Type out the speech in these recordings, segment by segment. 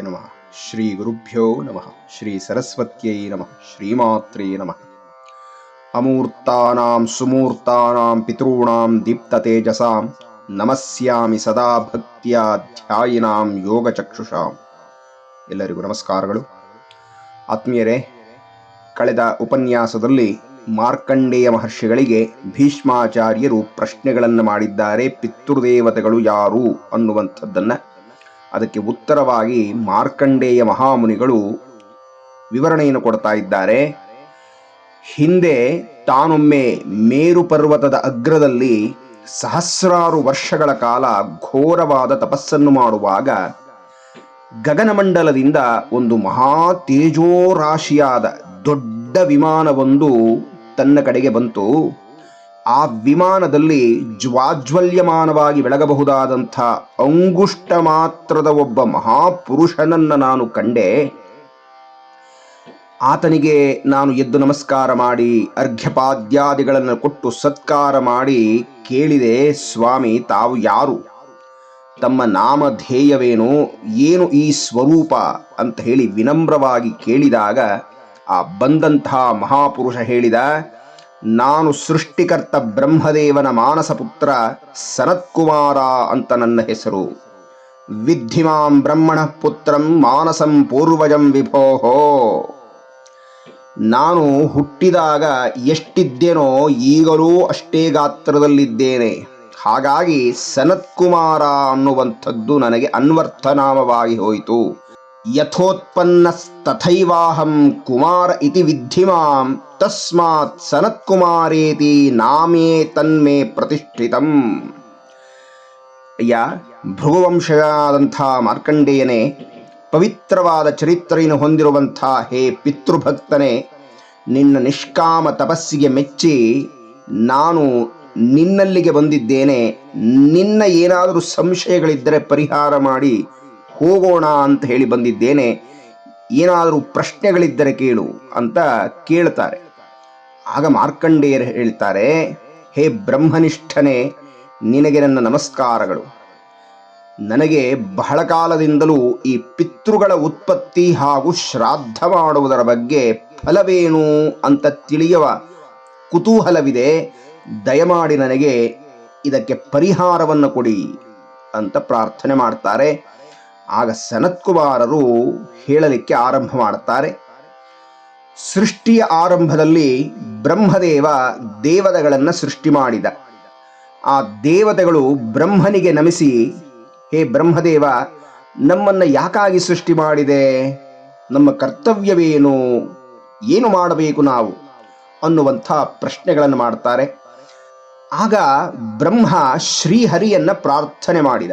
ನಮಃ. ಶ್ರೀ ಗುರುಭ್ಯೋ ನಮಃ. ಶ್ರೀ ಸರಸ್ವತ್ಯೈ ನಮಃ. ಶ್ರೀಮಾತ್ರೇ ನಮಃ. ಅಮೂರ್ತಾನಾಂ ಸುಮೂರ್ತಾನಾಂ ದೀಪ್ತ ತೇಜಸಾಂ ನಮಸ್ಯಾಮಿ ಸದಾ ಭಕ್ತಿಯ ಧ್ಯಾಯಿನಾಂ ಯೋಗಚಕ್ಷುಷಾಂ. ಎಲ್ಲರಿಗೂ ನಮಸ್ಕಾರಗಳು. ಆತ್ಮೀಯರೇ, ಕಳೆದ ಉಪನ್ಯಾಸದಲ್ಲಿ ಮಾರ್ಕಂಡೇಯ ಮಹರ್ಷಿಗಳಿಗೆ ಭೀಷ್ಮಾಚಾರ್ಯರು ಪ್ರಶ್ನೆಗಳನ್ನು ಮಾಡಿದ್ದಾರೆ, ಪಿತೃದೇವತೆಗಳು ಯಾರು ಅನ್ನುವಂಥದ್ದನ್ನು ಅದಕ್ಕೆ ಉತ್ತರವಾಗಿ ಮಾರ್ಕಂಡೇಯ ಮಹಾಮುನಿಗಳು ವಿವರಣೆಯನ್ನು ಕೊಡ್ತಾ ಇದ್ದಾರೆ. ಹಿಂದೆ ತಾನೊಮ್ಮೆ ಮೇರು ಪರ್ವತದ ಅಗ್ರದಲ್ಲಿ ಸಹಸ್ರಾರು ವರ್ಷಗಳ ಕಾಲ ಘೋರವಾದ ತಪಸ್ಸನ್ನು ಮಾಡುವಾಗ ಗಗನಮಂಡಲದಿಂದ ಒಂದು ಮಹಾ ತೇಜೋರಾಶಿಯಾದ ದೊಡ್ಡ ವಿಮಾನವೊಂದು ತನ್ನ ಕಡೆಗೆ ಬಂತು. ಆ ವಿಮಾನದಲ್ಲಿ ಜ್ವಾಜ್ವಲ್ಯಮಾನವಾಗಿ ಬೆಳಗಬಹುದಾದಂಥ ಅಂಗುಷ್ಟ ಮಾತ್ರದ ಒಬ್ಬ ಮಹಾಪುರುಷನನ್ನು ನಾನು ಕಂಡೆ. ಆತನಿಗೆ ನಾನು ಎದ್ದು ನಮಸ್ಕಾರ ಮಾಡಿ, ಅರ್ಘ್ಯಪಾದ್ಯಾದಿಗಳನ್ನು ಕೊಟ್ಟು ಸತ್ಕಾರ ಮಾಡಿ ಕೇಳಿದೆ, ಸ್ವಾಮಿ, ತಾವು ಯಾರು? ತಮ್ಮ ನಾಮಧೇಯವೇನು? ಏನು ಈ ಸ್ವರೂಪ? ಅಂತ ಹೇಳಿ ವಿನಮ್ರವಾಗಿ ಕೇಳಿದಾಗ ಆ ಬಂದಂತಹ ಮಹಾಪುರುಷ ಹೇಳಿದ ನಾನು ಸೃಷ್ಟಿಕರ್ತ ಬ್ರಹ್ಮದೇವನ ಮಾನಸ ಪುತ್ರ ಸನತ್ಕುಮಾರ ಅಂತ ನನ್ನ ಹೆಸರು. ವಿದ್ಧಿಮಾಂ ಬ್ರಹ್ಮಣ ಪುತ್ರಂ ಮಾನಸಂ ಪೂರ್ವಜಂ ವಿಭೋಹೋ. ನಾನು ಹುಟ್ಟಿದಾಗ ಎಷ್ಟಿದ್ದೇನೋ ಈಗಲೂ ಅಷ್ಟೇ ಗಾತ್ರದಲ್ಲಿದ್ದೇನೆ. ಹಾಗಾಗಿ ಸನತ್ಕುಮಾರ ಅನ್ನುವಂಥದ್ದು ನನಗೆ ಅನ್ವರ್ಥನಾಮವಾಗಿ ಹೋಯಿತು. ಯಥೋತ್ಪನ್ನಸ್ತಥೈವಾಹಂ ಕುಮಾರ ಇತಿ ವಿಧಿಮಾಂ ತಸ್ಮಾತ್ ಸನತ್ಕುಮಾರೇತಿ ನಾಮೇ ತನ್ಮೇ ಪ್ರತಿಷ್ಠಿತಂ ಅಯ್ಯ ಭೃಗುವಂಶಯಾದಂಥ ಮಾರ್ಕಂಡೇಯನೇ ಪವಿತ್ರವಾದ ಚರಿತ್ರೆಯನ್ನು ಹೊಂದಿರುವಂಥ ಹೇ ಪಿತೃಭಕ್ತನೆ, ನಿನ್ನ ನಿಷ್ಕಾಮ ತಪಸ್ಸಿಗೆ ಮೆಚ್ಚಿ ನಾನು ನಿನ್ನಲ್ಲಿಗೆ ಬಂದಿದ್ದೇನೆ, ನಿನ್ನ ಏನಾದರೂ ಸಂಶಯಗಳಿದ್ದರೆ ಪರಿಹಾರ ಮಾಡಿ ಹೋಗೋಣ ಅಂತ ಹೇಳಿ ಬಂದಿದ್ದೇನೆ. ಏನಾದರೂ ಪ್ರಶ್ನೆಗಳಿದ್ದರೆ ಕೇಳು ಅಂತ ಕೇಳ್ತಾರೆ. ಆಗ ಮಾರ್ಕಂಡೇಯರು ಹೇಳ್ತಾರೆ, ಹೇ ಬ್ರಹ್ಮನಿಷ್ಠನೇ, ನಿನಗೆ ನನ್ನ ನಮಸ್ಕಾರಗಳು. ನನಗೆ ಬಹಳ ಕಾಲದಿಂದಲೂ ಈ ಪಿತೃಗಳ ಉತ್ಪತ್ತಿ ಹಾಗೂ ಶ್ರಾದ್ದ ಮಾಡುವುದರ ಬಗ್ಗೆ ಫಲವೇನು ಅಂತ ತಿಳಿಯುವ ಕುತೂಹಲವಿದೆ. ದಯಮಾಡಿ ನನಗೆ ಇದಕ್ಕೆ ಪರಿಹಾರವನ್ನು ಕೊಡಿ ಅಂತ ಪ್ರಾರ್ಥನೆ ಮಾಡ್ತಾರೆ. ಆಗ ಸನತ್ಕುಮಾರರು ಹೇಳಲಿಕ್ಕೆ ಆರಂಭ ಮಾಡುತ್ತಾರೆ. ಸೃಷ್ಟಿಯ ಆರಂಭದಲ್ಲಿ ಬ್ರಹ್ಮದೇವ ದೇವತೆಗಳನ್ನು ಸೃಷ್ಟಿ ಮಾಡಿದ. ಆ ದೇವತೆಗಳು ಬ್ರಹ್ಮನಿಗೆ ನಮಿಸಿ, ಹೇ ಬ್ರಹ್ಮದೇವ, ನಮ್ಮನ್ನು ಯಾಕಾಗಿ ಸೃಷ್ಟಿ ಮಾಡಿದೆ? ನಮ್ಮ ಕರ್ತವ್ಯವೇನು? ಏನು ಮಾಡಬೇಕು ನಾವು? ಅನ್ನುವಂಥ ಪ್ರಶ್ನೆಗಳನ್ನು ಮಾಡ್ತಾರೆ. ಆಗ ಬ್ರಹ್ಮ ಶ್ರೀಹರಿಯನ್ನು ಪ್ರಾರ್ಥನೆ ಮಾಡಿದ.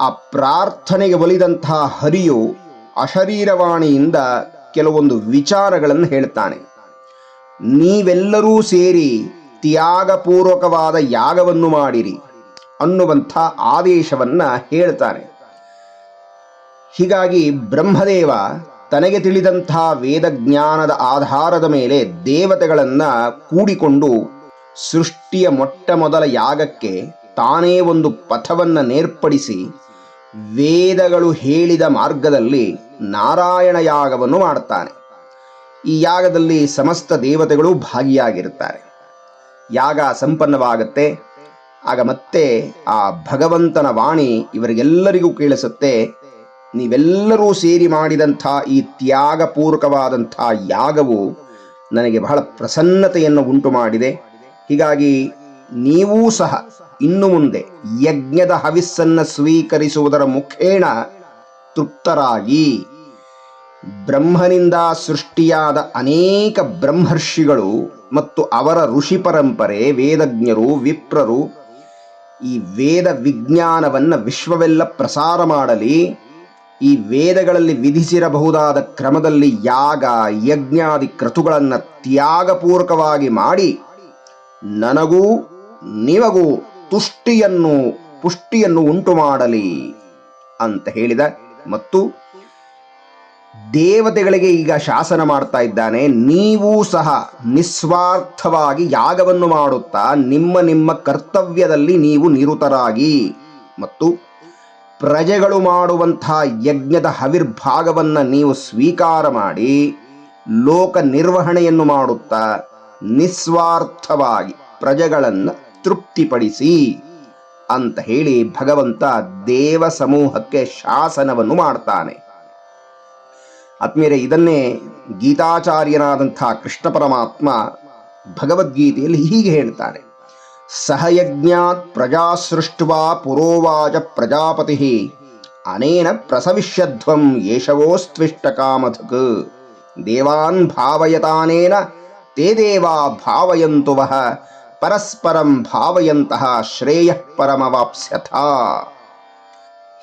ಆ ಪ್ರಾರ್ಥನೆಗೆ ಒಲಿದಂತಹ ಹರಿಯು ಅಶರೀರವಾಣಿಯಿಂದ ಕೆಲವೊಂದು ವಿಚಾರಗಳನ್ನು ಹೇಳ್ತಾನೆ ನೀವೆಲ್ಲರೂ ಸೇರಿ ತ್ಯಾಗಪೂರ್ವಕವಾದ ಯಾಗವನ್ನು ಮಾಡಿರಿ ಅನ್ನುವಂಥ ಆದೇಶವನ್ನ ಹೇಳ್ತಾನೆ ಹೀಗಾಗಿ ಬ್ರಹ್ಮದೇವ ತನಗೆ ತಿಳಿದಂತಹ ವೇದಜ್ಞಾನದ ಆಧಾರದ ಮೇಲೆ ದೇವತೆಗಳನ್ನ ಕೂಡಿಕೊಂಡು ಸೃಷ್ಟಿಯ ಮೊಟ್ಟ ಮೊದಲ ಯಾಗಕ್ಕೆ ತಾನೇ ಒಂದು ಪಥವನ್ನು ನೇರ್ಪಡಿಸಿ ವೇದಗಳು ಹೇಳಿದ ಮಾರ್ಗದಲ್ಲಿ ನಾರಾಯಣ ಯಾಗವನ್ನು ಮಾಡುತ್ತಾನೆ ಈ ಯಾಗದಲ್ಲಿ ಸಮಸ್ತ ದೇವತೆಗಳು ಭಾಗಿಯಾಗಿರುತ್ತಾರೆ. ಯಾಗ ಸಂಪನ್ನವಾಗುತ್ತೆ, ಆಗ ಮತ್ತೆ ಆ ಭಗವಂತನ ವಾಣಿ ಇವರಿಗೆಲ್ಲರಿಗೂ ಕೇಳಿಸುತ್ತೆ, ನೀವೆಲ್ಲರೂ ಸೇರಿ ಮಾಡಿದಂಥ ಈ ತ್ಯಾಗಪೂರ್ವಕವಾದಂಥ ಯಾಗವು ನನಗೆ ಬಹಳ ಪ್ರಸನ್ನತೆಯನ್ನು ಉಂಟು ಮಾಡಿದೆ ಹೀಗಾಗಿ ನೀವೂ ಸಹ ಇನ್ನು ಮುಂದೆ ಯಜ್ಞದ ಹವಿಸ್ಸನ್ನು ಸ್ವೀಕರಿಸುವುದರ ಮುಖೇಣ ತೃಪ್ತರಾಗಿ. ಬ್ರಹ್ಮನಿಂದ ಸೃಷ್ಟಿಯಾದ ಅನೇಕ ಬ್ರಹ್ಮರ್ಷಿಗಳು ಮತ್ತು ಅವರ ಋಷಿ ಪರಂಪರೆ, ವೇದಜ್ಞರು, ವಿಪ್ರರು ಈ ವೇದ ವಿಜ್ಞಾನವನ್ನ ವಿಶ್ವವೆಲ್ಲ ಪ್ರಸಾರ ಮಾಡಲಿ, ಈ ವೇದಗಳಲ್ಲಿ ವಿಧಿಸಿರಬಹುದಾದ ಕ್ರಮದಲ್ಲಿ ಯಾಗ, ಯಜ್ಞಾದಿ ಕ್ರತುಗಳನ್ನು ತ್ಯಾಗಪೂರ್ವಕವಾಗಿ ಮಾಡಿ ನನಗೂ ನಿಮಗೂ ತುಷ್ಟಿಯನ್ನು, ಪುಷ್ಟಿಯನ್ನು ಉಂಟು ಮಾಡಲಿ ಅಂತ ಹೇಳಿದ. ಮತ್ತು ದೇವತೆಗಳಿಗೆ ಈಗ ಶಾಸನ ಮಾಡ್ತಾ ಇದ್ದಾನೆ, ನೀವು ಸಹ ನಿಸ್ವಾರ್ಥವಾಗಿ ಯಾಗವನ್ನು ಮಾಡುತ್ತಾ, ನಿಮ್ಮ ನಿಮ್ಮ ಕರ್ತವ್ಯದಲ್ಲಿ ನೀವು ನಿರುತರಾಗಿ. ಮತ್ತು ಪ್ರಜೆಗಳು ಮಾಡುವಂತಹ ಯಜ್ಞದ ಹವಿರ್ಭಾಗವನ್ನು ನೀವು ಸ್ವೀಕಾರ ಮಾಡಿ, ಲೋಕ ನಿರ್ವಹಣೆಯನ್ನು ಮಾಡುತ್ತಾ ನಿಸ್ವಾರ್ಥವಾಗಿ ಪ್ರಜೆಗಳನ್ನು ತೃಪ್ತಿಪಡಿಸಿ ಅಂತ ಹೇಳಿ ಭಗವಂತ ದೇವ ಸಮೂಹಕ್ಕೆ ಶಾಸನವನ್ನು ಮಾಡ್ತಾನೆ. ಆತ್ಮೀಯರೇ, ಇದನ್ನೇ ಗೀತಾಚಾರ್ಯನಾದಂಥ ಕೃಷ್ಣ ಪರಮಾತ್ಮ ಭಗವದ್ಗೀತೆಯಲ್ಲಿ ಹೀಗೆ ಹೇಳ್ತಾನೆ ಸಹಯಜ್ಞಾತ್ ಪ್ರಜಾ ಸೃಷ್ಟ್ವಾ ಪುರೋವಾಚ ಪ್ರಜಾಪತಿ ಅನೇನ ಪ್ರಸವಿಷ್ಯಧ್ವಂ ಯೇಷವೋಸ್ತ್ವಿಷ್ಟ ಕಾಮಧಕ್ ದೇವಾನ್ ಭಾವಯತಾನೇನ, ತೇ ದೇವಾ ಭಾವಯಂತು ಪರಸ್ಪರಂ ಭಾವಯಂತಹ ಶ್ರೇಯ ಪರಮವಾಪ್ಸ್ಯಥ.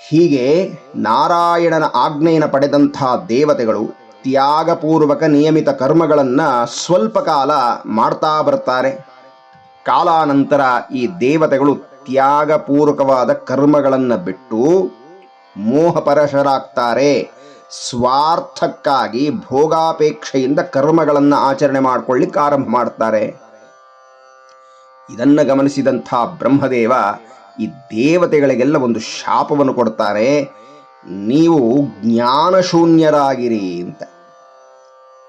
ಹೀಗೆ ನಾರಾಯಣನ ಆಜ್ಞೆಯನ್ನು ಪಡೆದಂತಹ ದೇವತೆಗಳು ತ್ಯಾಗಪೂರ್ವಕ ನಿಯಮಿತ ಕರ್ಮಗಳನ್ನು ಸ್ವಲ್ಪ ಕಾಲ ಮಾಡ್ತಾ ಬರ್ತಾರೆ. ಕಾಲಾನಂತರ ಈ ದೇವತೆಗಳು ತ್ಯಾಗಪೂರ್ವಕವಾದ ಕರ್ಮಗಳನ್ನು ಬಿಟ್ಟು ಮೋಹಪರಶರಾಗ್ತಾರೆ. ಸ್ವಾರ್ಥಕ್ಕಾಗಿ ಭೋಗಾಪೇಕ್ಷೆಯಿಂದ ಕರ್ಮಗಳನ್ನು ಆಚರಣೆ ಮಾಡಿಕೊಳ್ಳಿಕ್ಕೆ ಆರಂಭ ಮಾಡ್ತಾರೆ. ಇದನ್ನು ಗಮನಿಸಿದಂಥ ಬ್ರಹ್ಮದೇವ ಈ ದೇವತೆಗಳಿಗೆಲ್ಲ ಒಂದು ಶಾಪವನ್ನು ಕೊಡ್ತಾರೆ. ನೀವು ಜ್ಞಾನಶೂನ್ಯರಾಗಿರಿ ಅಂತ.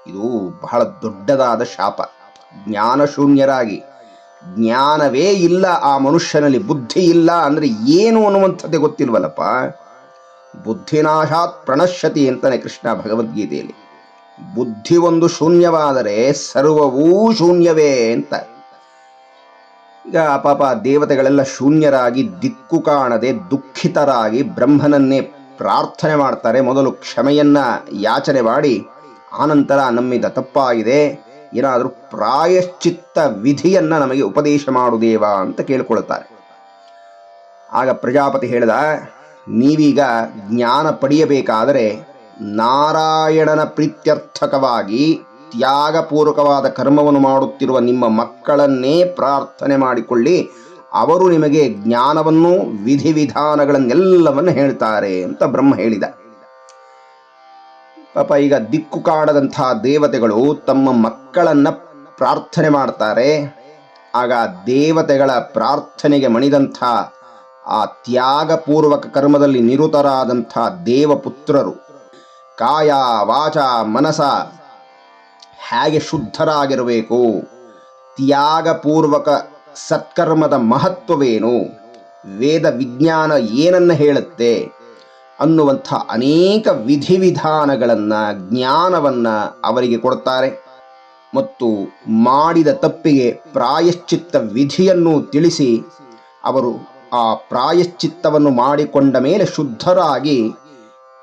ಇದು ಬಹಳ ದೊಡ್ಡದಾದ ಶಾಪ. ಜ್ಞಾನಶೂನ್ಯರಾಗಿ. ಜ್ಞಾನವೇ ಇಲ್ಲ, ಆ ಮನುಷ್ಯನಲ್ಲಿ ಬುದ್ಧಿ ಇಲ್ಲ ಅಂದ್ರೆ ಏನು ಅನ್ನುವಂಥದ್ದೇ ಗೊತ್ತಿಲ್ವಲ್ಲಪ್ಪ. ಬುದ್ಧಿನಾಶಾತ್ ಪ್ರಣಶ್ಯತಿ ಅಂತಾನೆ ಕೃಷ್ಣ ಭಗವದ್ಗೀತೆಯಲ್ಲಿ. ಬುದ್ಧಿ ಒಂದು ಶೂನ್ಯವಾದರೆ ಸರ್ವವೂ ಶೂನ್ಯವೇ ಅಂತ. ಪಾಪ ದೇವತೆಗಳೆಲ್ಲ ಶೂನ್ಯರಾಗಿ ದಿಕ್ಕು ಕಾಣದೆ ದುಃಖಿತರಾಗಿ ಬ್ರಹ್ಮನನ್ನೇ ಪ್ರಾರ್ಥನೆ ಮಾಡ್ತಾರೆ. ಮೊದಲು ಕ್ಷಮೆಯನ್ನ ಯಾಚನೆ ಮಾಡಿ ಆನಂತರ ನಮ್ಮಿದ ತಪ್ಪಾಗಿದೆ. ಏನಾದರೂ ಪ್ರಾಯಶ್ಚಿತ್ತ ವಿಧಿಯನ್ನ ನಮಗೆ ಉಪದೇಶ ಮಾಡು ದೇವ ಅಂತ ಕೇಳಿಕೊಳ್ತಾರೆ. ಆಗ ಪ್ರಜಾಪತಿ ಹೇಳಿದ, ನೀವೀಗ ಜ್ಞಾನ ಪಡೆಯಬೇಕಾದರೆ ನಾರಾಯಣನ ಪ್ರೀತ್ಯರ್ಥಕವಾಗಿ ತ್ಯಾಗಪೂರ್ವಕವಾದ ಕರ್ಮವನ್ನು ಮಾಡುತ್ತಿರುವ ನಿಮ್ಮ ಮಕ್ಕಳನ್ನೇ ಪ್ರಾರ್ಥನೆ ಮಾಡಿಕೊಳ್ಳಿ. ಅವರು ನಿಮಗೆ ಜ್ಞಾನವನ್ನು ವಿಧಿವಿಧಾನಗಳನ್ನೆಲ್ಲವನ್ನು ಹೇಳ್ತಾರೆ ಅಂತ ಬ್ರಹ್ಮ ಹೇಳಿದ. ಪಾಪ ಈಗ ದಿಕ್ಕು ಕಾಡದಂತಹ ದೇವತೆಗಳು ತಮ್ಮ ಮಕ್ಕಳನ್ನ ಪ್ರಾರ್ಥನೆ ಮಾಡ್ತಾರೆ. ಆಗ ದೇವತೆಗಳ ಪ್ರಾರ್ಥನೆಗೆ ಮಣಿದಂಥ ಆ ತ್ಯಾಗಪೂರ್ವಕ ಕರ್ಮದಲ್ಲಿ ನಿರುತರಾದಂಥ ದೇವಪುತ್ರರು ಕಾಯ, ವಾಚ, ಮನಸ ಹೇಗೆ ಶುದ್ಧರಾಗಿರಬೇಕು? ತ್ಯಾಗಪೂರ್ವಕ ಸತ್ಕರ್ಮದ ಮಹತ್ವವೇನು? ವೇದ ವಿಜ್ಞಾನ ಏನನ್ನ ಹೇಳುತ್ತೆ? ಅನ್ನುವಂಥ ಅನೇಕ ವಿಧಿವಿಧಾನಗಳನ್ನು, ಜ್ಞಾನವನ್ನು ಅವರಿಗೆ ಕೊಡ್ತಾರೆ ಮತ್ತು ಮಾಡಿದ ತಪ್ಪಿಗೆ ಪ್ರಾಯಶ್ಚಿತ್ತ ವಿಧಿಯನ್ನು ತಿಳಿಸಿ, ಅವರು ಆ ಪ್ರಾಯಶ್ಚಿತ್ತವನ್ನು ಮಾಡಿಕೊಂಡ ಮೇಲೆ ಶುದ್ಧರಾಗಿ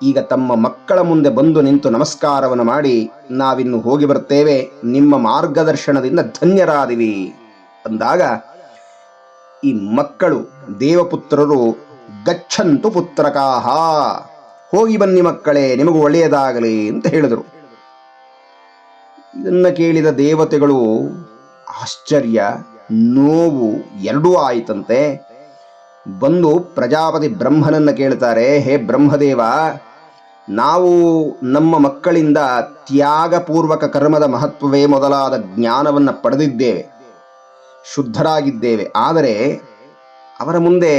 ಈಗ ತಮ್ಮ ಮಕ್ಕಳ ಮುಂದೆ ಬಂದು ನಿಂತು ನಮಸ್ಕಾರವನ್ನು ಮಾಡಿ ನಾವಿನ್ನು ಹೋಗಿ ಬರ್ತೇವೆ. ನಿಮ್ಮ ಮಾರ್ಗದರ್ಶನದಿಂದ ಧನ್ಯರಾದಿವಿ. ಅಂದಾಗ ಈ ಮಕ್ಕಳು ದೇವಪುತ್ರರು ಗಚ್ಚಂತು ಪುತ್ರಕಾಹ, ಹೋಗಿ ಬನ್ನಿ ಮಕ್ಕಳೇ, ನಿಮಗೂ ಒಳ್ಳೆಯದಾಗಲಿ ಅಂತ ಹೇಳಿದರು. ಇದನ್ನ ಕೇಳಿದ ದೇವತೆಗಳು ಆಶ್ಚರ್ಯ, ನೋವು ಎರಡೂ ಆಯಿತಂತೆ. ಬಂದು ಪ್ರಜಾಪತಿ ಬ್ರಹ್ಮನನ್ನ ಕೇಳ್ತಾರೆ, ಹೇ ಬ್ರಹ್ಮದೇವ ನಾವು ನಮ್ಮ ಮಕ್ಕಳಿಂದ ತ್ಯಾಗಪೂರ್ವಕ ಕರ್ಮದ ಮಹತ್ವವೇ ಮೊದಲಾದ ಜ್ಞಾನವನ್ನು ಪಡೆದಿದ್ದೇವೆ. ಶುದ್ಧರಾಗಿದ್ದೇವೆ. ಆದರೆ ಅವರ ಮುಂದೆ,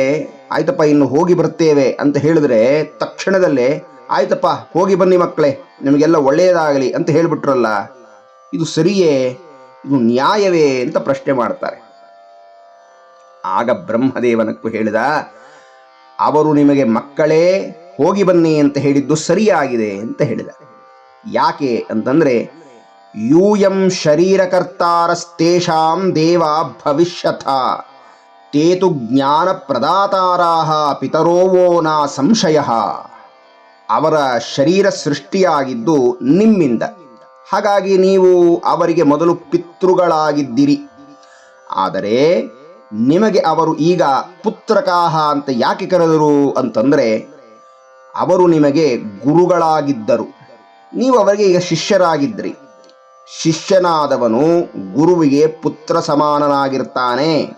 ಆಯ್ತಪ್ಪ, ಇನ್ನು ಹೋಗಿ ಬರ್ತೇವೆ ಅಂತ ಹೇಳಿದ್ರೆ ತಕ್ಷಣದಲ್ಲೇ, ಆಯ್ತಪ್ಪ, ಹೋಗಿ ಬನ್ನಿ ಮಕ್ಕಳೇ, ನಿಮಗೆಲ್ಲ ಒಳ್ಳೆಯದಾಗಲಿ ಅಂತ ಹೇಳಿಬಿಟ್ರಲ್ಲ, ಇದು ಸರಿಯೇ, ಇದು ನ್ಯಾಯವೇ ಅಂತ ಪ್ರಶ್ನೆ ಮಾಡ್ತಾರೆ. ಆಗ ಬ್ರಹ್ಮದೇವನಕ್ಕೂ ಹೇಳಿದ, ಅವರು ನಿಮಗೆ ಮಕ್ಕಳೇ ಹೋಗಿ ಬನ್ನಿ ಅಂತ ಹೇಳಿದ್ದು ಸರಿಯಾಗಿದೆ ಅಂತ ಹೇಳಿದ ಯಾಕೆ ಅಂತಂದ್ರೆ, ಯೂಯಂ ಶರೀರಕರ್ತಾರಸ್ತೇಷಾಂ ದೇವ ಭವಿಷ್ಯಥ, ತೇತು ಜ್ಞಾನ ಪ್ರದಾತಾರಾಹ ಪಿತರೋವೋ ನಾ ಸಂಶಯ, ಅವರ ಶರೀರ ಸೃಷ್ಟಿಯಾಗಿದ್ದು ನಿಮ್ಮಿಂದ. ಹಾಗಾಗಿ ನೀವು ಅವರಿಗೆ ಮೊದಲು ಪಿತೃಗಳಾಗಿದ್ದಿರಿ. ಆದರೆ ನಿಮಗೆ ಅವರು ಈಗ ಪುತ್ರಕಾಹ ಅಂತ ಯಾಕೆ ಕರೆದರು ಅಂತಂದ್ರೆ ಅವರು ನಿಮಗೆ ಗುರುಗಳಾಗಿದ್ದರು. ನೀವು ಅವರಿಗೆ ಈಗ ಶಿಷ್ಯರಾಗಿದ್ರಿ. ಶಿಷ್ಯನಾದವನು ಗುರುವಿಗೆ ಪುತ್ರ ಸಮಾನನಾಗಿರ್ತಾನೆ.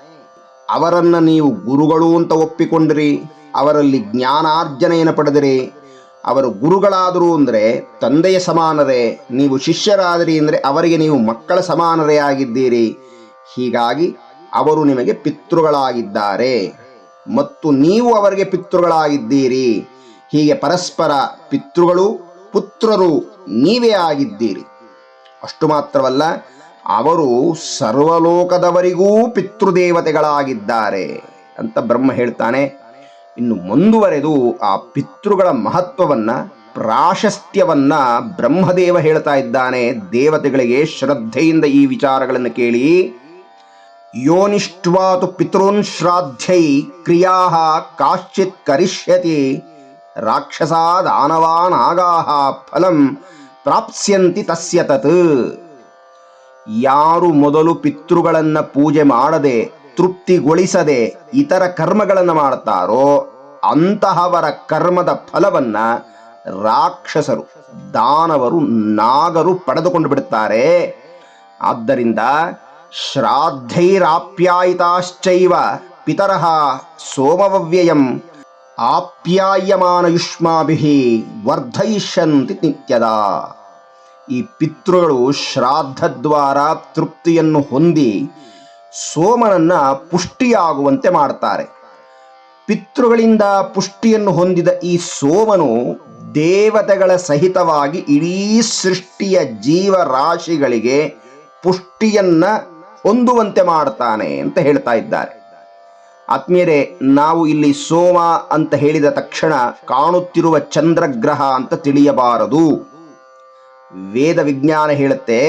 ಅವರನ್ನು ನೀವು ಗುರುಗಳು ಅಂತ ಒಪ್ಪಿಕೊಂಡ್ರಿ. ಅವರಲ್ಲಿ ಜ್ಞಾನಾರ್ಜನೆಯನ್ನು ಪಡೆದಿರಿ. ಅವರು ಗುರುಗಳಾದರು ಅಂದರೆ ತಂದೆಯ ಸಮಾನರೇ. ನೀವು ಶಿಷ್ಯರಾದಿರಿ ಅಂದರೆ ಅವರಿಗೆ ನೀವು ಮಕ್ಕಳ ಸಮಾನರೇ ಆಗಿದ್ದೀರಿ. ಹೀಗಾಗಿ ಅವರು ನಿಮಗೆ ಪಿತೃಗಳಾಗಿದ್ದಾರೆ. ಮತ್ತು ನೀವು ಅವರಿಗೆ ಪಿತೃಗಳಾಗಿದ್ದೀರಿ. ಹೀಗೆ ಪರಸ್ಪರ ಪಿತೃಗಳು, ಪುತ್ರರು ನೀವೇ ಆಗಿದ್ದೀರಿ. ಅಷ್ಟು ಮಾತ್ರವಲ್ಲ, ಅವರು ಸರ್ವಲೋಕದವರಿಗೂ ಪಿತೃದೇವತೆಗಳಾಗಿದ್ದಾರೆ ಅಂತ ಬ್ರಹ್ಮ ಹೇಳ್ತಾನೆ. ಇನ್ನು ಮುಂದುವರೆದು ಆ ಪಿತೃಗಳ ಮಹತ್ವವನ್ನ, ಪ್ರಾಶಸ್ತ್ಯವನ್ನ ಬ್ರಹ್ಮದೇವ ಹೇಳ್ತಾ ಇದ್ದಾನೆ. ದೇವತೆಗಳಿಗೆ ಶ್ರದ್ಧೆಯಿಂದ ಈ ವಿಚಾರಗಳನ್ನು ಕೇಳಿ. ಯೋನಿಷ್ಟ್ವಾತು ಪಿತೃನ್ ಶ್ರಾದ್ಯೈ ಕ್ರಿಯಾ ಕಾಶ್ಚಿತ್ ಕರಿಷ್ಯತಿ ರಾಕ್ಷಸ ದಾನವಾನ್ ಆಗಾಹ ಫಲಂ ಪ್ರಾಪ್ಸ್ಯಂತಿ ತಸ್ಯ ತತ್. ಯಾರು ಮೊದಲು ಪಿತೃಗಳನ್ನು ಪೂಜೆ ಮಾಡದೆ, ತೃಪ್ತಿಗೊಳಿಸದೆ ಇತರ ಕರ್ಮಗಳನ್ನು ಮಾಡ್ತಾರೋ ಅಂತಹವರ ಕರ್ಮದ ಫಲವನ್ನು ರಾಕ್ಷಸರು, ದಾನವರು, ನಾಗರು ಪಡೆದುಕೊಂಡು ಬಿಡುತ್ತಾರೆ. ಆದ್ದರಿಂದ ಶ್ರಾದ್ದೈರಾಪ್ಯಾಯಿತಾಶ್ಚೈವ ಪಿತರಃ ಸೋಮವ್ಯಯಂ ಆಪ್ಯಾಯಮಾನ ಯುಷ್ಮಾಭಿ ವರ್ಧಯಿಷ್ಯಂತಿ ನಿತ್ಯದ. ಈ ಪಿತೃಗಳು ಶ್ರಾದ್ದದ್ವಾರ ತೃಪ್ತಿಯನ್ನು ಹೊಂದಿ ಸೋಮನನ್ನ ಪುಷ್ಟಿಯಾಗುವಂತೆ ಮಾಡ್ತಾರೆ. ಪಿತೃಗಳಿಂದ ಪುಷ್ಟಿಯನ್ನು ಹೊಂದಿದ ಈ ಸೋಮನು ದೇವತೆಗಳ ಸಹಿತವಾಗಿ ಇಡೀ ಸೃಷ್ಟಿಯ ಜೀವರಾಶಿಗಳಿಗೆ ಪುಷ್ಟಿಯನ್ನ ಹೊಂದುವಂತೆ ಮಾಡ್ತಾನೆ ಅಂತ ಹೇಳ್ತಾ ಇದ್ದಾರೆ. ಆತ್ಮೀಯರೇ, ನಾವು ಇಲ್ಲಿ ಸೋಮ ಅಂತ ಹೇಳಿದ ತಕ್ಷಣ ಕಾಣುತ್ತಿರುವ ಚಂದ್ರಗ್ರಹ ಅಂತ ತಿಳಿಯಬಾರದು. ವೇದ ವಿಜ್ಞಾನ ಹೇಳುತ್ತೆ,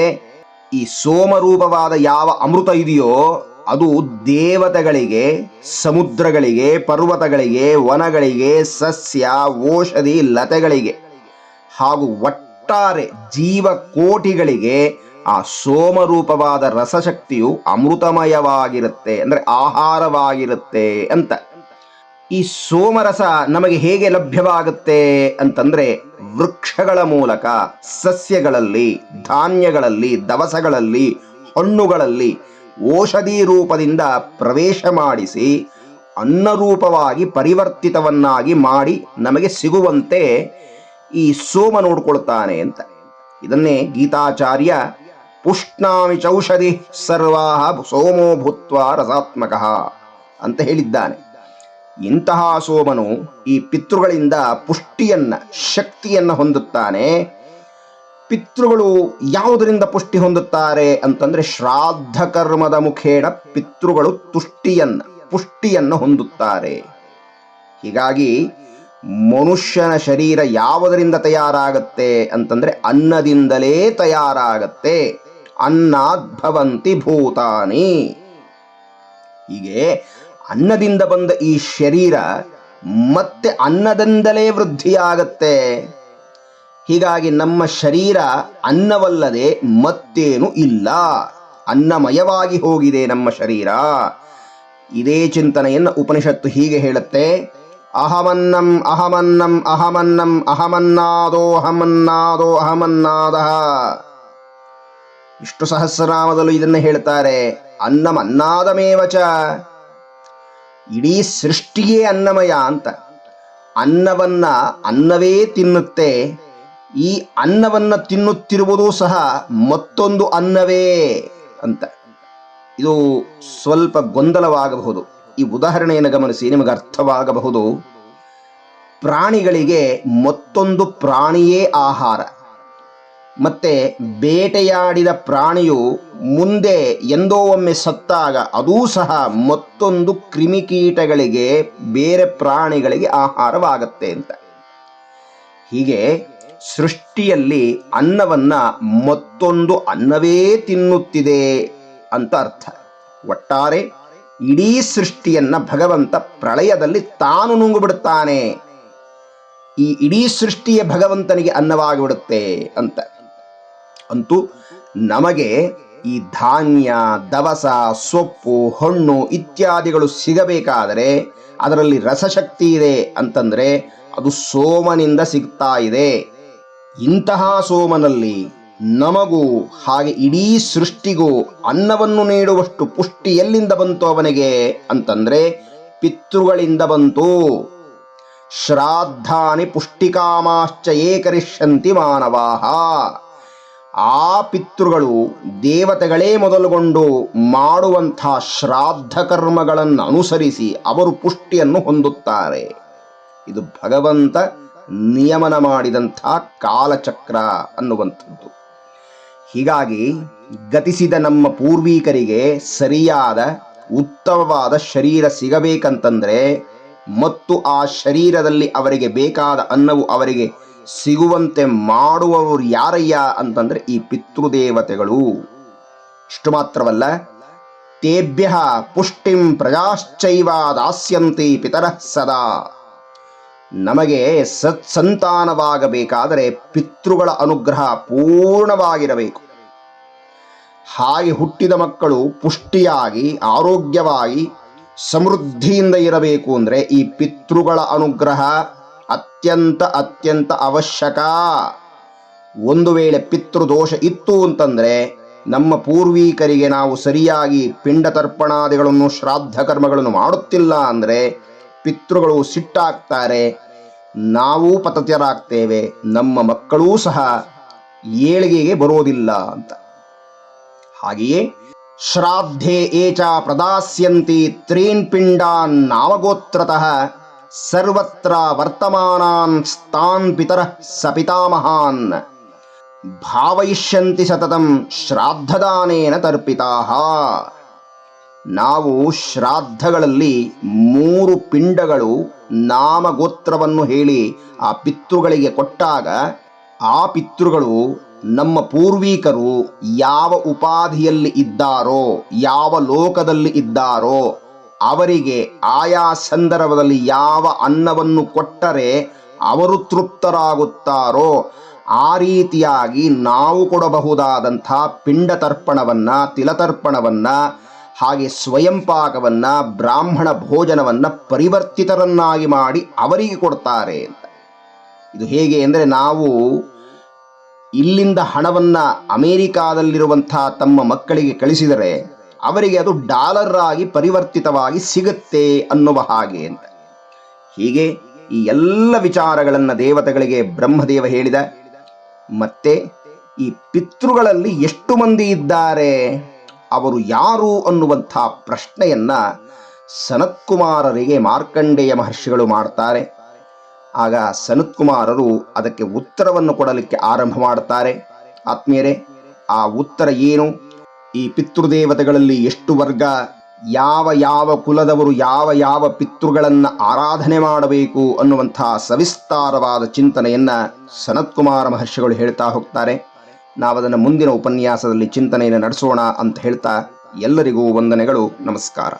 ಈ ಸೋಮರೂಪವಾದ ಯಾವ ಅಮೃತ ಇದೆಯೋ, ಅದು ದೇವತೆಗಳಿಗೆ, ಸಮುದ್ರಗಳಿಗೆ, ಪರ್ವತಗಳಿಗೆ, ವನಗಳಿಗೆ, ಸಸ್ಯ, ಔಷಧಿ, ಲತೆಗಳಿಗೆ ಹಾಗೂ ಒಟ್ಟಾರೆ ಜೀವಕೋಟಿಗಳಿಗೆ ಆ ಸೋಮರೂಪವಾದ ರಸಶಕ್ತಿಯು ಅಮೃತಮಯವಾಗಿರುತ್ತೆ, ಅಂದ್ರೆ ಆಹಾರವಾಗಿರುತ್ತೆ ಅಂತ. ಈ ಸೋಮರಸ ನಮಗೆ ಹೇಗೆ ಲಭ್ಯವಾಗುತ್ತೆ ಅಂತಂದ್ರೆ ವೃಕ್ಷಗಳ ಮೂಲಕ, ಸಸ್ಯಗಳಲ್ಲಿ, ಧಾನ್ಯಗಳಲ್ಲಿ, ದವಸಗಳಲ್ಲಿ, ಹಣ್ಣುಗಳಲ್ಲಿ ಔಷಧಿ ರೂಪದಿಂದ ಪ್ರವೇಶ ಮಾಡಿಸಿ ಅನ್ನರೂಪವಾಗಿ ಪರಿವರ್ತಿತವನ್ನಾಗಿ ಮಾಡಿ ನಮಗೆ ಸಿಗುವಂತೆ ಈ ಸೋಮ ನೋಡ್ಕೊಳ್ತಾನೆ ಅಂತ. ಇದನ್ನೇ ಗೀತಾಚಾರ್ಯ ಪುಷ್ಣಾಮಿ ಚೌಷಧಿ ಸರ್ವಾಹ ಸೋಮೋ ಭೂತ್ವ ರಸಾತ್ಮಕ ಅಂತ ಹೇಳಿದ್ದಾನೆ. ಇಂತಹ ಸೋಮನು ಈ ಪಿತೃಗಳಿಂದ ಪುಷ್ಟಿಯನ್ನ, ಶಕ್ತಿಯನ್ನ ಹೊಂದುತ್ತಾನೆ. ಪಿತೃಗಳು ಯಾವುದರಿಂದ ಪುಷ್ಟಿ ಹೊಂದುತ್ತಾರೆ ಅಂತಂದ್ರೆ ಶ್ರಾದ್ದ ಕರ್ಮದ ಮುಖೇಣ ಪಿತೃಗಳು ತುಷ್ಟಿಯನ್ನ, ಪುಷ್ಟಿಯನ್ನ ಹೊಂದುತ್ತಾರೆ. ಹೀಗಾಗಿ ಮನುಷ್ಯನ ಶರೀರ ಯಾವುದರಿಂದ ತಯಾರಾಗತ್ತೆ ಅಂತಂದ್ರೆ ಅನ್ನದಿಂದಲೇ ತಯಾರಾಗತ್ತೆ. ಅನ್ನದ್ಭವಂತಿ ಭೂತಾನಿ. ಹೀಗೆ ಅನ್ನದಿಂದ ಬಂದ ಈ ಶರೀರ ಮತ್ತೆ ಅನ್ನದಿಂದಲೇ ವೃದ್ಧಿಯಾಗತ್ತೆ. ಹೀಗಾಗಿ ನಮ್ಮ ಶರೀರ ಅನ್ನವಲ್ಲದೆ ಮತ್ತೇನು ಇಲ್ಲ. ಅನ್ನಮಯವಾಗಿ ಹೋಗಿದೆ ನಮ್ಮ ಶರೀರ. ಇದೇ ಚಿಂತನೆಯನ್ನು ಉಪನಿಷತ್ತು ಹೀಗೆ ಹೇಳುತ್ತೆ. ಅಹಮನ್ನಂ ಅಹಮನ್ನಂ ಅಹಮನ್ನಂ, ಅಹಮನ್ನಾದೋ ಅಹಮನ್ನಾದೋ, ಅಹಮನ್ನಾದ. ಇಷ್ಟು ಸಹಸ್ರನಾಮದಲ್ಲೂ ಇದನ್ನು ಹೇಳ್ತಾರೆ. ಅನ್ನಮನ್ನಾದಮೇವಚ ಇಡೀ ಸೃಷ್ಟಿಯೇ ಅನ್ನಮಯ ಅಂತ. ಅನ್ನವನ್ನ ಅನ್ನವೇ ತಿನ್ನುತ್ತೆ. ಈ ಅನ್ನವನ್ನ ತಿನ್ನುತ್ತಿರುವುದು ಸಹ ಮತ್ತೊಂದು ಅನ್ನವೇ ಅಂತ. ಇದು ಸ್ವಲ್ಪ ಗೊಂದಲವಾಗಬಹುದು. ಈ ಉದಾಹರಣೆಯನ್ನು ಗಮನಿಸಿ, ನಿಮಗೆ ಅರ್ಥವಾಗಬಹುದು. ಪ್ರಾಣಿಗಳಿಗೆ ಮತ್ತೊಂದು ಪ್ರಾಣಿಯೇ ಆಹಾರ. ಮತ್ತೆ ಬೇಟೆಯಾಡಿದ ಪ್ರಾಣಿಯು ಮುಂದೆ ಎಂದೋ ಒಮ್ಮೆ ಸತ್ತಾಗ ಅದೂ ಸಹ ಮತ್ತೊಂದು ಕ್ರಿಮಿಕೀಟಗಳಿಗೆ, ಬೇರೆ ಪ್ರಾಣಿಗಳಿಗೆ ಆಹಾರವಾಗತ್ತೆ ಅಂತ. ಹೀಗೆ ಸೃಷ್ಟಿಯಲ್ಲಿ ಅನ್ನವನ್ನ ಮತ್ತೊಂದು ಅನ್ನವೇ ತಿನ್ನುತ್ತಿದೆ ಅಂತ ಅರ್ಥ. ಒಟ್ಟಾರೆ ಇಡೀ ಸೃಷ್ಟಿಯನ್ನ ಭಗವಂತ ಪ್ರಳಯದಲ್ಲಿ ತಾನು ನುಂಗುಬಿಡುತ್ತಾನೆ. ಈ ಇಡೀ ಸೃಷ್ಟಿಯ ಭಗವಂತನಿಗೆ ಅನ್ನವಾಗಿಬಿಡುತ್ತೆ ಅಂತ. ಅಂತೂ ನಮಗೆ ಈ ಧಾನ್ಯ, ದವಸ, ಸೊಪ್ಪು, ಹಣ್ಣು ಇತ್ಯಾದಿಗಳು ಸಿಗಬೇಕಾದರೆ ಅದರಲ್ಲಿ ರಸಶಕ್ತಿ ಇದೆ ಅಂತಂದರೆ ಅದು ಸೋಮನಿಂದ ಸಿಗ್ತಾ ಇದೆ. ಇಂತಹ ಸೋಮನಲ್ಲಿ ನಮಗೂ ಹಾಗೆ ಇಡೀ ಸೃಷ್ಟಿಗೂ ಅನ್ನವನ್ನು ನೀಡುವಷ್ಟು ಪುಷ್ಟಿ ಎಲ್ಲಿಂದ ಬಂತು ಅವನಿಗೆ ಅಂತಂದ್ರೆ ಪಿತೃಗಳಿಂದ ಬಂತು. ಶ್ರಾದ್ದಾನಿ ಪುಷ್ಟಿಕಾಮಾಶ್ಚ ಏಕರಿಷ್ಯಂತಿ ಮಾನವಾಹ. ಆ ಪಿತೃಗಳು ದೇವತೆಗಳೇ ಮೊದಲುಗೊಂಡು ಮಾಡುವಂಥ ಶ್ರಾದ್ದ ಕರ್ಮಗಳನ್ನು ಅನುಸರಿಸಿ ಅವರು ಪುಷ್ಟಿಯನ್ನು ಹೊಂದುತ್ತಾರೆ. ಇದು ಭಗವಂತ ನಿಯಮನ ಮಾಡಿದಂಥ ಕಾಲಚಕ್ರ ಅನ್ನುವಂಥದ್ದು. ಹೀಗಾಗಿ ಗತಿಸಿದ ನಮ್ಮ ಪೂರ್ವಿಕರಿಗೆ ಸರಿಯಾದ, ಉತ್ತಮವಾದ ಶರೀರ ಸಿಗಬೇಕಂತಂದರೆ ಮತ್ತು ಆ ಶರೀರದಲ್ಲಿ ಅವರಿಗೆ ಬೇಕಾದ ಅನ್ನವು ಅವರಿಗೆ ಸಿಗುವಂತೆ ಮಾಡುವವರು ಯಾರಯ್ಯ ಅಂತಂದ್ರೆ ಈ ಪಿತೃದೇವತೆಗಳು. ಇಷ್ಟು ಮಾತ್ರವಲ್ಲ, ತೇಭ್ಯ ಪುಷ್ಟಿಂ ಪ್ರಜಾಶ್ಚೈವ ದಾಸ್ಯಂತಿ ಪಿತರಃ ಸದಾ. ನಮಗೆ ಸತ್ಸಂತಾನವಾಗಬೇಕಾದರೆ ಪಿತೃಗಳ ಅನುಗ್ರಹ ಪೂರ್ಣವಾಗಿರಬೇಕು. ಹಾಗೆ ಹುಟ್ಟಿದ ಮಕ್ಕಳು ಪುಷ್ಟಿಯಾಗಿ, ಆರೋಗ್ಯವಾಗಿ, ಸಮೃದ್ಧಿಯಿಂದ ಇರಬೇಕು ಅಂದರೆ ಈ ಪಿತೃಗಳ ಅನುಗ್ರಹ ಅತ್ಯಂತ ಅತ್ಯಂತ ಅವಶ್ಯಕ. ಒಂದು ವೇಳೆ ಪಿತೃದೋಷ ಇತ್ತು ಅಂತಂದರೆ ನಮ್ಮ ಪೂರ್ವಿಕರಿಗೆ ನಾವು ಸರಿಯಾಗಿ ಪಿಂಡ ತರ್ಪಣಾದಿಗಳನ್ನು, ಶ್ರಾದ್ದ ಕರ್ಮಗಳನ್ನು ಮಾಡುತ್ತಿಲ್ಲ ಅಂದರೆ ಪಿತೃಗಳು ಸಿಟ್ಟಾಗ್ತಾರೆ. ನಾವೂ ಪತತ್ಯರಾಗ್ತೇವೆ, ನಮ್ಮ ಮಕ್ಕಳೂ ಸಹ ಏಳಿಗೆಗೆ ಬರೋದಿಲ್ಲ ಅಂತ. ಹಾಗೆಯೇ ಶ್ರಾದ್ದೇ ಏಚ ಪ್ರದಾಸ್ಯಂತಿ ತ್ರೀನ್ ಪಿಂಡಾನ್ ನಾಮಗೋತ್ರತಃ ಸರ್ವತ್ರ ವರ್ತಮಾನಾನ್ ಸ್ತಾನ್ ಪಿತರ ಸಪಿತಾಮಹಾನ್. ಪಿತಾಮಹಾನ್ ಭಾವಯಿಷ್ಯಂತಿ ಸತತಂ ಶ್ರಾದ್ದದಾನೇನ ತರ್ಪಿತಾ ನಾವು ಶ್ರಾದ್ದಗಳಲ್ಲಿ ಮೂರು ಪಿಂಡಗಳು ನಾಮಗೋತ್ರವನ್ನು ಹೇಳಿ ಆ ಪಿತೃಗಳಿಗೆ ಕೊಟ್ಟಾಗ ಆ ಪಿತೃಗಳು ನಮ್ಮ ಪೂರ್ವಿಕರು ಯಾವ ಉಪಾಧಿಯಲ್ಲಿ ಇದ್ದಾರೋ, ಯಾವ ಲೋಕದಲ್ಲಿ ಇದ್ದಾರೋ ಅವರಿಗೆ ಆಯಾ ಸಂದರ್ಭದಲ್ಲಿ ಯಾವ ಅನ್ನವನ್ನು ಕೊಟ್ಟರೆ ಅವರು ತೃಪ್ತರಾಗುತ್ತಾರೋ ಆ ರೀತಿಯಾಗಿ ನಾವು ಕೊಡಬಹುದಾದಂಥ ಪಿಂಡ ತರ್ಪಣವನ್ನು ತಿಲತರ್ಪಣವನ್ನ, ಹಾಗೆ ಸ್ವಯಂ ಪಾಕವನ್ನ ಬ್ರಾಹ್ಮಣ ಭೋಜನವನ್ನ ಪರಿವರ್ತಿತರನ್ನಾಗಿ ಮಾಡಿ ಅವರಿಗೆ ಕೊಡ್ತಾರೆ ಅಂತ. ಇದು ಹೇಗೆ ಅಂದರೆ ನಾವು ಇಲ್ಲಿಂದ ಹಣವನ್ನು ಅಮೇರಿಕಾದಲ್ಲಿರುವಂಥ ತಮ್ಮ ಮಕ್ಕಳಿಗೆ ಕಳಿಸಿದರೆ ಅವರಿಗೆ ಅದು ಡಾಲರ್ ಆಗಿ ಪರಿವರ್ತಿತವಾಗಿ ಸಿಗುತ್ತೆ ಅನ್ನುವ ಹಾಗೆ ಅಂತ. ಹೀಗೆ ಈ ಎಲ್ಲ ವಿಚಾರಗಳನ್ನು ದೇವತೆಗಳಿಗೆ ಬ್ರಹ್ಮದೇವ ಹೇಳಿದ. ಮತ್ತೆ ಈ ಪಿತೃಗಳಲ್ಲಿ ಎಷ್ಟು ಮಂದಿ ಇದ್ದಾರೆ? ಅವರು ಯಾರು ಅನ್ನುವಂಥ ಪ್ರಶ್ನೆಯನ್ನ ಸನತ್ಕುಮಾರರಿಗೆ ಮಾರ್ಕಂಡೇಯ ಮಹರ್ಷಿಗಳು ಮಾಡ್ತಾರೆ. ಆಗ ಸನತ್ಕುಮಾರರು ಅದಕ್ಕೆ ಉತ್ತರವನ್ನು ಕೊಡಲಿಕ್ಕೆ ಆರಂಭ ಮಾಡುತ್ತಾರೆ ಆತ್ಮೀಯರೇ, ಆ ಉತ್ತರ ಏನು? ಈ ಪಿತೃದೇವತೆಗಳಲ್ಲಿ ಎಷ್ಟು ವರ್ಗ? ಯಾವ ಯಾವ ಕುಲದವರು ಯಾವ ಯಾವ ಪಿತೃಗಳನ್ನು ಆರಾಧನೆ ಮಾಡಬೇಕು ಅನ್ನುವಂತಹ ಸವಿಸ್ತಾರವಾದ ಚಿಂತನೆಯನ್ನ ಸನತ್ಕುಮಾರ ಮಹರ್ಷಿಗಳು ಹೇಳ್ತಾ ಹೋಗ್ತಾರೆ. ನಾವದನ್ನು ಮುಂದಿನ ಉಪನ್ಯಾಸದಲ್ಲಿ ಚಿಂತನೆಯನ್ನು ನಡೆಸೋಣ ಅಂತ ಹೇಳ್ತಾ ಎಲ್ಲರಿಗೂ ವಂದನೆಗಳು. ನಮಸ್ಕಾರ.